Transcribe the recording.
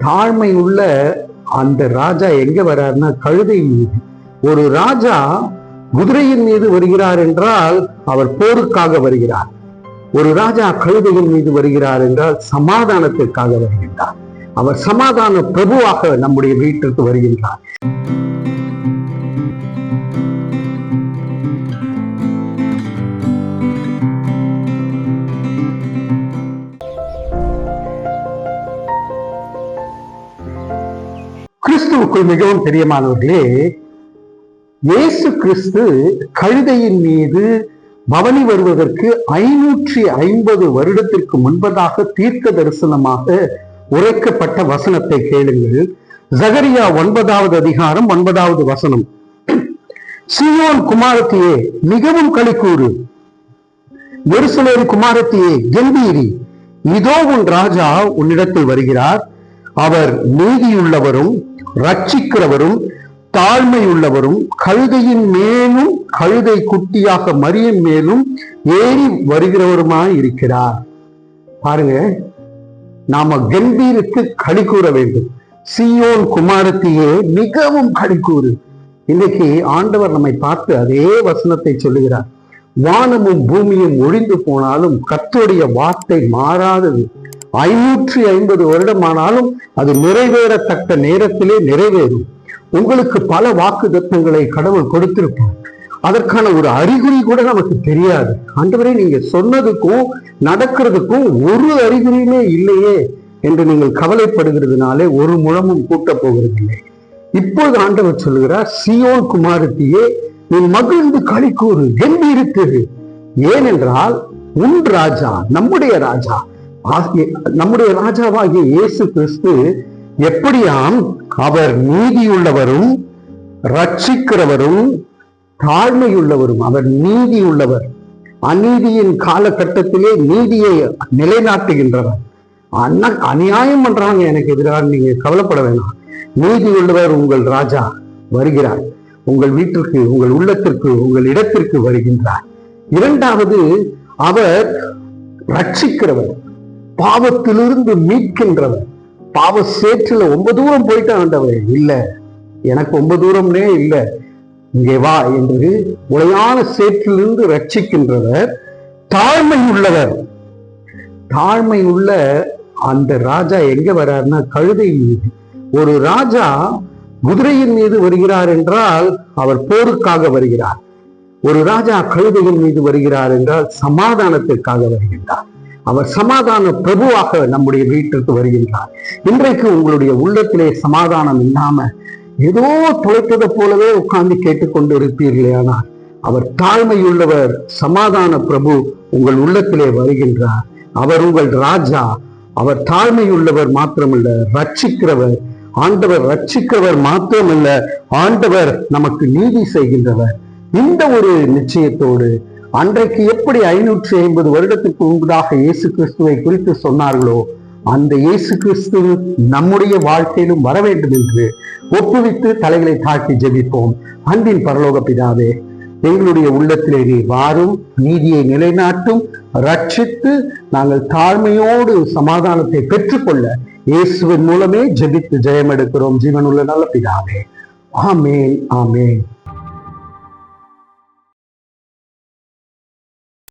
தாழ்மை உள்ள அந்த ராஜா எங்க வர்றாருன்னா கழுதை மீது. ஒரு ராஜா குதிரையின் மீது வருகிறார் என்றால் அவர் போருக்காக வருகிறார். ஒரு ராஜா கழுதையின் மீது வருகிறார் என்றால் சமாதானத்திற்காக வருகின்றார். அவர் சமாதான பிரபுவாக நம்முடைய வீட்டிற்கு வருகின்றார். கிறிஸ்துவுக்குள் மிகவும் பிரியமானவர்களே இயேசு கிறிஸ்து கழுதையின் மீது பவனி வருவதற்கு ஐநூற்றி ஐம்பது வருடத்திற்கு முன்பதாக தீர்க்க தரிசனமாக உரைக்கப்பட்ட வசனத்தை கேளுங்கள். ஜகரியா ஒன்பதாவது அதிகாரம் ஒன்பதாவது வசனம். சியோன் குமாரத்தியே மிகவும் களிக்கூறு எருசலேம் குமாரத்தியே கம்பீரி. இதோ உன் ராஜா உன்னிடத்தில் வருகிறார். அவர் நீதியுள்ளவரும் ரட்சிக்கிறவரும் தாழ்மையுள்ளவரும் கழுதையின் மேலும் கழுதை குட்டியாக மரியின் மேலும் ஏறி வருகிறவருமாய் இருக்கிறார். பாருங்க நாம கம்பீருக்கு களி கூற வேண்டும். சியோன் குமாரத்தியே மிகவும் களி கூறு. இன்னைக்கு ஆண்டவர் நம்மை பார்த்து அதே வசனத்தை சொல்லுகிறார். வானமும் பூமியும் ஒழிந்து போனாலும் கத்தோடைய வார்த்தை மாறாதது. ஐநூற்றி ஐம்பது வருடமானாலும் அது நிறைவேறத்தக்க நேரத்திலே நிறைவேறும். உங்களுக்கு பல வாக்கு தத்துவங்களை கடவுள் கொடுத்திருப்பார். அதற்கான ஒரு அறிகுறி கூட நமக்கு தெரியாது. ஆண்டவரே நீங்க சொன்னதுக்கும் நடக்கிறதுக்கும் ஒரு அறிகுறியுமே இல்லையே என்று நீங்கள் கவலைப்படுகிறதுனாலே ஒரு முழமும் கூட்டப் போகிறதில்லை. இப்போது ஆண்டவர் சொல்கிறார் சியோன் குமாரத்தியே நீ மகிழ்ந்து களி கூறு இருக்கிறது ஏனென்றால் உன் ராஜா நம்முடைய ராஜா. நம்முடைய ராஜாவாகிய இயேசு கிறிஸ்து எப்படியாம் அவர் நீதியுள்ளவரும் ரட்சிக்கிறவரும் தாழ்மையுள்ளவரும் அவர் நீதியுள்ளவர் அநீதியின் காலகட்டத்திலே நீதியை நிலைநாட்டுகின்றவர். அண்ணா அநியாயம் பண்றாங்க எனக்கு எதிராக நீங்க கவலைப்பட வேணாம். நீதி உள்ளவர் உங்கள் ராஜா வருகிறார். உங்கள் வீட்டிற்கு உங்கள் உள்ளத்திற்கு உங்கள் இடத்திற்கு வருகின்றார். இரண்டாவது அவர் ரட்சிக்கிறவர் பாவத்திலிருந்து மீட்கின்றவர். பாவ சேற்றில் ரொம்ப தூரம் போயிட்டான் ஆண்டவர் இல்லை. எனக்கு ரொம்ப தூரம்னே இல்ல. இங்கே வா என்று உளையான சேற்றிலிருந்து ரட்சிக்கின்றவர் தாழ்மை உள்ளவர் தாழ்மை உள்ள அந்த ராஜா எங்க வர்றாருன்னா கழுதை மீது. ஒரு ராஜா குதிரையின் மீது வருகிறார் என்றால் அவர் போருக்காக வருகிறார். ஒரு ராஜா கழுதையின் மீது வருகிறார் என்றால் சமாதானத்திற்காக வருகின்றார். அவர் சமாதான பிரபுவாக நம்முடைய வீட்டிற்கு வருகின்றார். இன்றைக்கு உங்களுடைய உள்ளத்திலே சமாதானம் இல்லாம ஏதோ துளைத்ததை போலவே உட்கார்ந்து கேட்டுக்கொண்டு இருப்பீர்களே ஆனால் அவர் தாழ்மையுள்ளவர் சமாதான பிரபு உங்கள் உள்ளத்திலே வருகின்றார். அவர் உங்கள் ராஜா அவர் தாழ்மையுள்ளவர் மாத்திரமல்ல ரட்சிக்கிறவர் ஆண்டவர் ரட்சிக்கிறவர் மாத்திரமல்ல ஆண்டவர் நமக்கு நீதி செய்கின்றவர். இந்த ஒரு நிச்சயத்தோடு அன்றைக்கு எப்படி ஐநூற்றி ஐம்பது வருடத்துக்கு முன்பதாக இயேசு கிறிஸ்துவை குறித்து சொன்னார்களோ அந்த இயேசு கிறிஸ்து நம்முடைய வாழ்க்கையிலும் வர வேண்டும் என்று ஒப்புவித்து தலைகளை தாக்கி ஜெபிப்போம். அன்பின் பரலோக பிதாவே எங்களுடைய உள்ளத்திலே நீ வாரும் நீதியை நிலைநாட்டும் ரட்சித்து நாங்கள் தாழ்மையோடு சமாதானத்தை பெற்றுக்கொள்ள இயேசுவின் மூலமே ஜெபித்து ஜெயம் எடுக்கிறோம் ஜீவனுள்ள நல்ல பிதாவே. ஆமேன் ஆமேன்.